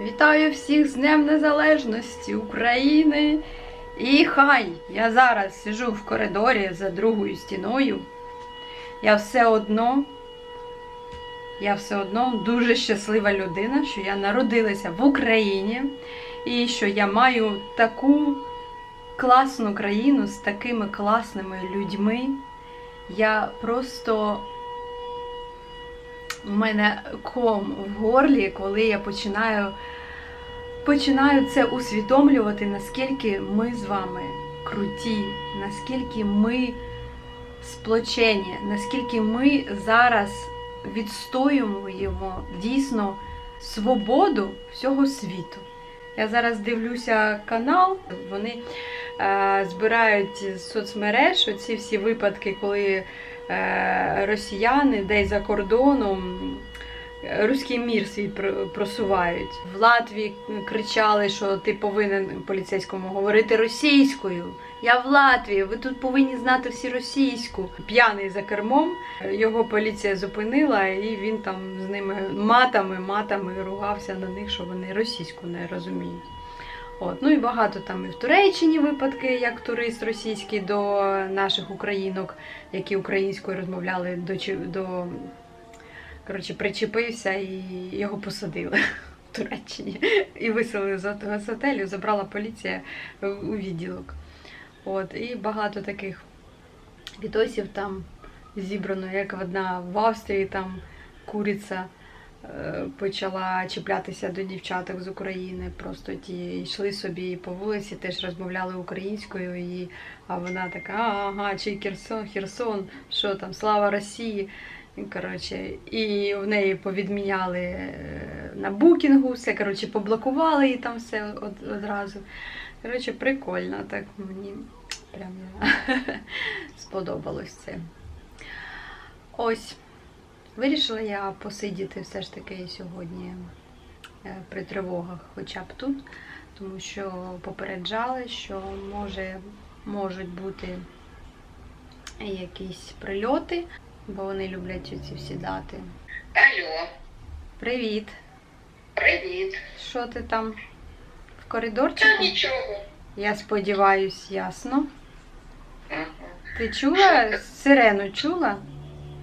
Вітаю всіх з Днем Незалежності України. І хай я зараз сижу в коридорі за другою стіною. Я все одно, я все одно дуже щаслива людина, що я народилася в Україні і що я маю таку класну країну з такими класними людьми. Я просто у мене ком в горлі, коли я починаю, починаю це усвідомлювати, наскільки ми з вами круті, наскільки ми сплочені, наскільки ми зараз відстоюємо дійсно свободу всього світу. Я зараз дивлюся канал, вони збирають з соцмереж оці всі випадки, коли е, росіяни десь за кордоном е, руський мір свій просувають. В Латвії кричали, що ти повинен поліцейському говорити російською. Я в Латвії, ви тут повинні знати всі російську. П'яний за кермом, його поліція зупинила, і він там з ними матами, матами ругався на них, що вони російську не розуміють. От. Ну і багато там і в Туреччині випадки, як турист російський до наших українок, які українською розмовляли до, до коротше, причепився і його посадили в Туреччині. І виселили з от- готелю, забрала поліція у відділок. От, і багато таких відосів там зібрано, як одна в Австрії там куриця е, почала чіплятися до дівчаток з України. Просто ті йшли собі по вулиці, теж розмовляли українською, і, а вона така, ага, чи Херсон, Херсон, що там, слава Росії. Коротше, і в неї повідміняли е, на букінгу, все коротше, поблокували її там все од- одразу. Коротше, прикольно, так мені прям сподобалось це. Ось. Вирішила я посидіти все ж таки сьогодні е, при тривогах, хоча б тут, тому що попереджали, що може, можуть бути якісь прильоти, бо вони люблять ці всі дати. Алло, Привіт! привіт. Що ти там в Та коридорчику? нічого. Я сподіваюсь, ясно. Ага. Ти чула сирену чула?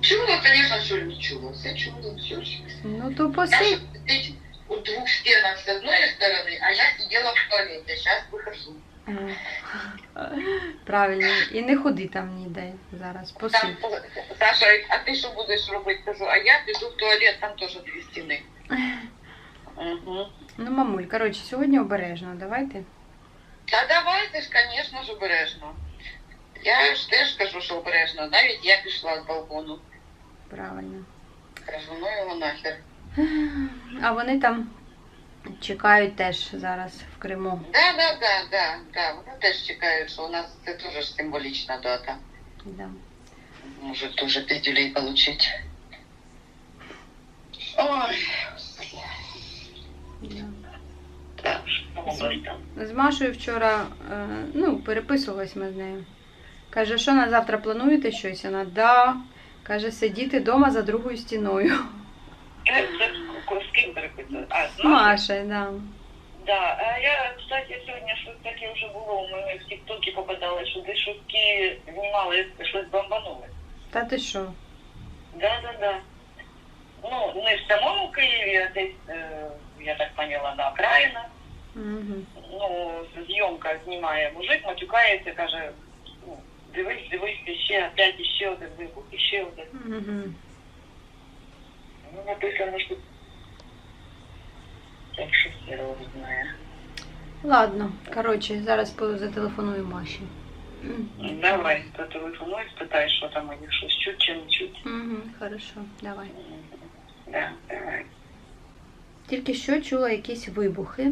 Чула, звісно, що не чула. Все чула, все. Ну то Я посидь. же сидеть у двух стенах с одной стороны, а я сидела в туалете. Сейчас выхожу. Ага. Правильно. І не ходи там ніде зараз. Там, Посидь. Саша, а ты что будешь робити? Кажу, а я піду в туалет, там тоже дві стіни. Угу. Ну, мамуль, коротше, сьогодні обережно, давайте. Та давайте ж, звісно ж, обережно. Я ж теж кажу, що обережно. Навіть я пішла з балкону. Правильно. Кажу, ну його нахер. А вони там чекають теж зараз в Криму. Да, да, да, да, да. Вони теж чекають, що у нас це теж символічна дата. Да. Може теж піздюлей получить. Ой, Да. так, що у? З Машою вчора е, ну, переписувалась ми з нею. Каже, що на завтра плануєте щось? Вона да. Каже, сидіти вдома за другою стіною. Це з ким переписувати? А, з? Машею, да. Да. А я, кстати, сьогодні щось таке вже було. У мене в тіктокі попадали, що десь Києві знімали, щось бомбанули. Та ти що? Да, да, да. Ну, не в самому Києві, а десь, е, я так поняла, на окраїнах. Угу. Ну, зйомка знімає мужик, матюкається, каже, дивись, дивись, ще опять іще один вибух, іще один. Угу. Ну, написано, що так що хіро знає. Ладно, коротше, зараз зателефоную Маші. Давай, зателефонуй, спитай, що там у щось чуть чи не чуть. Угу, хорошо, давай. Да, давай. Тільки що чула якісь вибухи.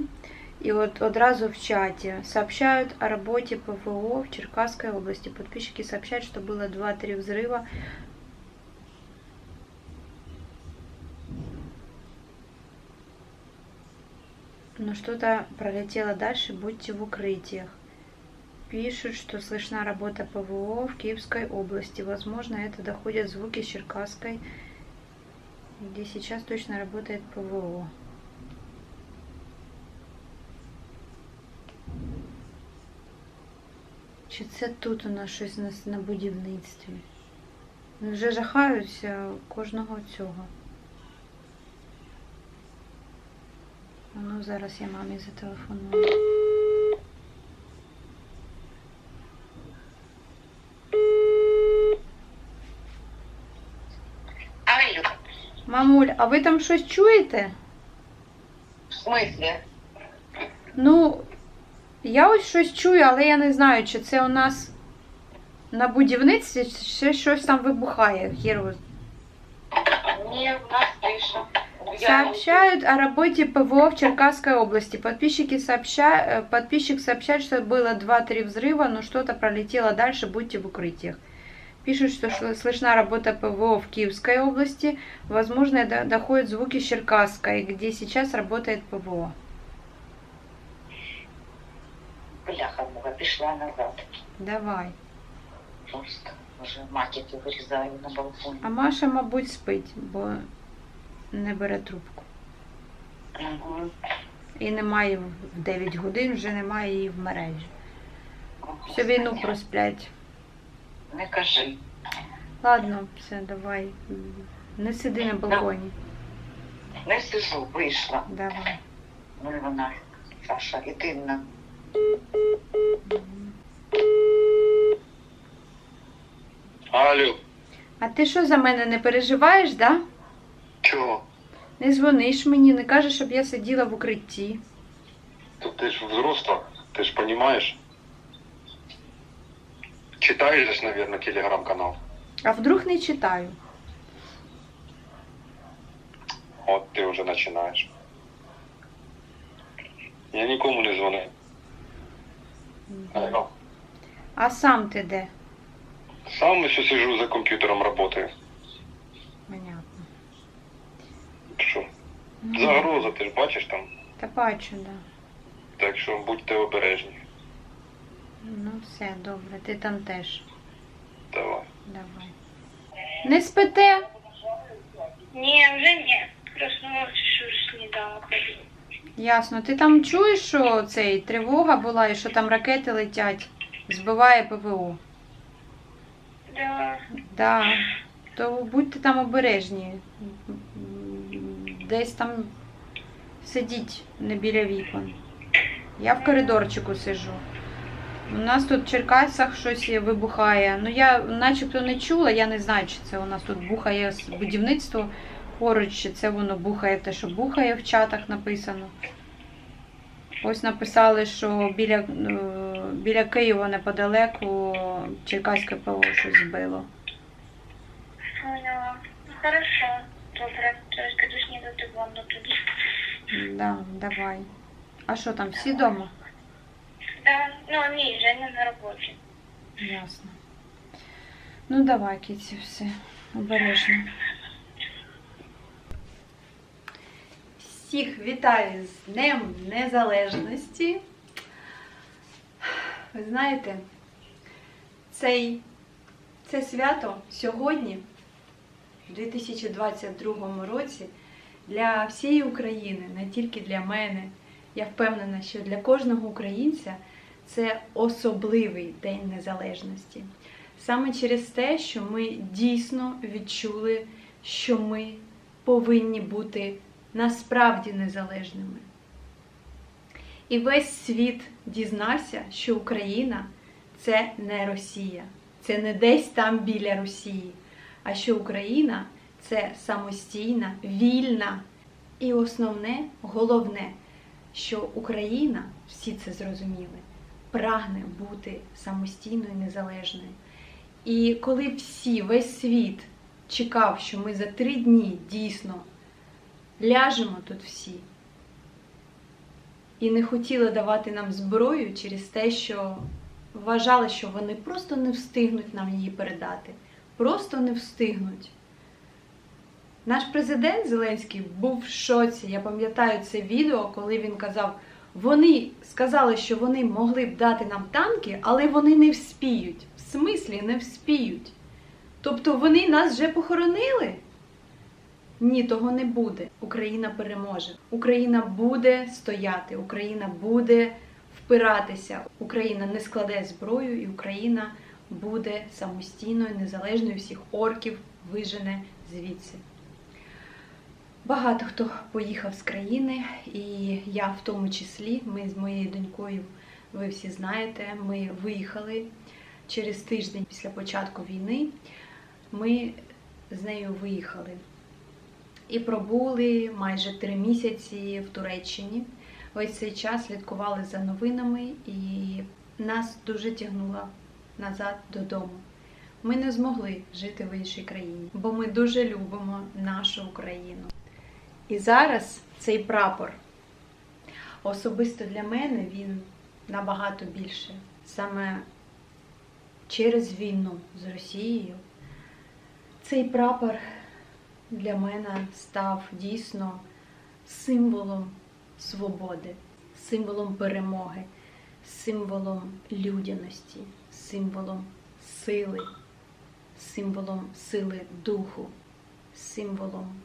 І от одразу в чаті сообщают о работе ПВО в Черкасской области. Подписчики сообщают, что было 2-3 взрыва. Но что-то пролетело дальше, будьте в укрытиях. Пишут, что слышна работа ПВО в Киевской области. Возможно, это доходят звуки Черкасской, где сейчас точно работает ПВО. Чи це тут у нас щось на, на будівництві? Вже жахаються кожного цього. Ну, зараз я мамі зателефоную. Алло, Мамуль, а ви там щось чуєте? в смысле? Ну, я ось щось чую, але я не знаю, чи це у нас на будівництві, чи ще щось там вибухає. Хір його Не, у нас тиша. Я- Сообщают о работе ПВО в Черкасской области. Подписчики сообща... э, Подписчик сообщает, что было 2-3 взрыва, но что-то пролетело дальше, будьте в укрытиях. Пишут, что шла- слышна работа ПВО в Киевской области. Возможно, до- доходят звуки с Черкасской, где сейчас работает ПВО. Бляха, муха, пішла назад. Давай. Просто вже матіки вирізаю на балконі. А Маша, мабуть, спить, бо не бере трубку. Угу. І немає в 9 годин, вже немає її в мережі. Всю війну просплять. Не кажи. Ладно, все, давай. Не сиди на балконі. Не сижу, вийшла. Давай. Ну і вона, Саша, іди на. Алло, А ти що за мене не переживаєш, да? чого? Не дзвониш мені, не кажеш, щоб я сиділа в укритті. То ти ж взросла, ти ж розумієш? Читаєш, десь, мабуть, телеграм-канал. А вдруг не читаю. От ти вже починаєш. Я нікому не дзвонив. Алло. А сам ти де? Сам ще сижу за комп'ютером працюю. Понятно. Що? Ну, Загроза, ти ж бачиш там. Та бачу, да. Так що будьте обережні. Ну все, добре, ти там теж. Давай. Давай. Не спите? Ні, вже ні. Проснулася, що сніданок. Ясно. Ти там чуєш, що цей тривога була і що там ракети летять, збиває ПВО. Да. Да. То будьте там обережні. Десь там сидіть не біля вікон. Я в коридорчику сиджу. У нас тут в Черкасах щось вибухає. Ну я начебто не чула, я не знаю, чи це у нас тут бухає будівництво поруч, це воно бухає те, що бухає в чатах написано. Ось написали, що біля, е, біля Києва неподалеку Черкаське ПО щось збило. Поняла. Ну, хорошо. Добре. Снідати в ванну тоді. Да, давай. А що там, всі вдома? Да. Ну, ні, Женя на роботі. Ясно. Ну давай, кіці, все. Обережно. Всіх вітаю з Днем Незалежності. Ви знаєте, цей, це свято сьогодні, в 2022 році, для всієї України, не тільки для мене. Я впевнена, що для кожного українця це особливий День Незалежності. Саме через те, що ми дійсно відчули, що ми повинні бути насправді незалежними. І весь світ дізнався, що Україна це не Росія, це не десь там біля Росії, а що Україна це самостійна, вільна і основне, головне, що Україна, всі це зрозуміли, прагне бути самостійною і незалежною. І коли всі, весь світ чекав, що ми за три дні дійсно ляжемо тут всі, і не хотіли давати нам зброю через те, що вважали, що вони просто не встигнуть нам її передати. Просто не встигнуть. Наш президент Зеленський був в шоці. Я пам'ятаю це відео, коли він казав: вони сказали, що вони могли б дати нам танки, але вони не вспіють. В смислі не вспіють. Тобто вони нас вже похоронили? Ні, того не буде. Україна переможе. Україна буде стояти, Україна буде впиратися. Україна не складе зброю, і Україна буде самостійною, незалежною всіх орків вижене звідси. Багато хто поїхав з країни, і я в тому числі. Ми з моєю донькою, ви всі знаєте, ми виїхали через тиждень після початку війни. Ми з нею виїхали і пробули майже три місяці в Туреччині. Весь цей час слідкували за новинами, і нас дуже тягнуло назад додому. Ми не змогли жити в іншій країні, бо ми дуже любимо нашу Україну. І зараз цей прапор особисто для мене він набагато більше. Саме через війну з Росією цей прапор для мене став дійсно символом свободи, символом перемоги, символом людяності, символом сили, символом сили духу, символом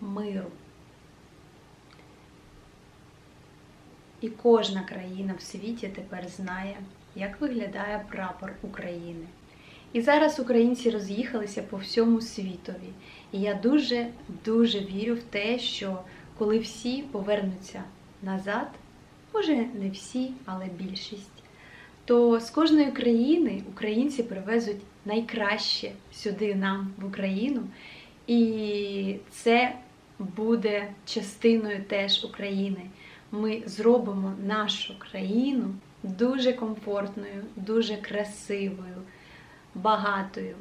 миру. І кожна країна в світі тепер знає, як виглядає прапор України. І зараз українці роз'їхалися по всьому світові. І я дуже дуже вірю в те, що коли всі повернуться назад, може не всі, але більшість, то з кожної країни українці привезуть найкраще сюди нам в Україну. І це буде частиною теж України. Ми зробимо нашу країну дуже комфортною, дуже красивою, багатою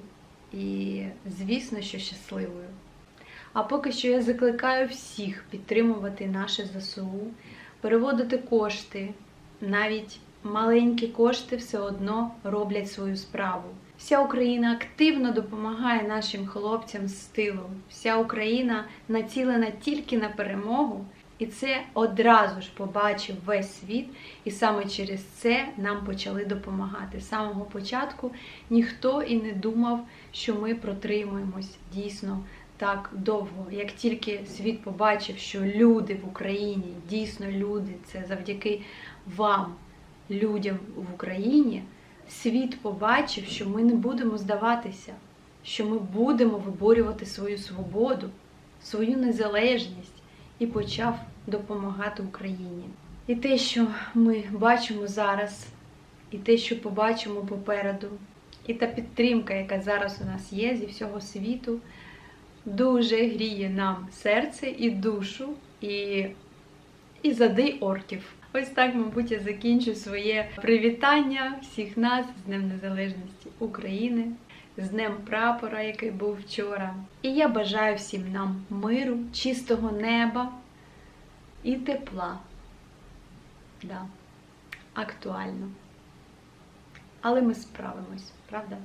і, звісно, що щасливою. А поки що я закликаю всіх підтримувати наше ЗСУ, переводити кошти, навіть маленькі кошти все одно роблять свою справу. Вся Україна активно допомагає нашим хлопцям з тилу. Вся Україна націлена тільки на перемогу, і це одразу ж побачив весь світ, і саме через це нам почали допомагати. З самого початку ніхто і не думав, що ми протримуємось дійсно так довго. Як тільки світ побачив, що люди в Україні, дійсно люди, це завдяки вам, людям в Україні, світ побачив, що ми не будемо здаватися, що ми будемо виборювати свою свободу, свою незалежність і почав допомагати Україні. І те, що ми бачимо зараз, і те, що побачимо попереду, і та підтримка, яка зараз у нас є зі всього світу, дуже гріє нам серце і душу, і, і зади орків. Ось так, мабуть, я закінчу своє привітання всіх нас з Днем Незалежності України, з Днем прапора, який був вчора. І я бажаю всім нам миру, чистого неба і тепла. Да, актуально. Але ми справимось, правда?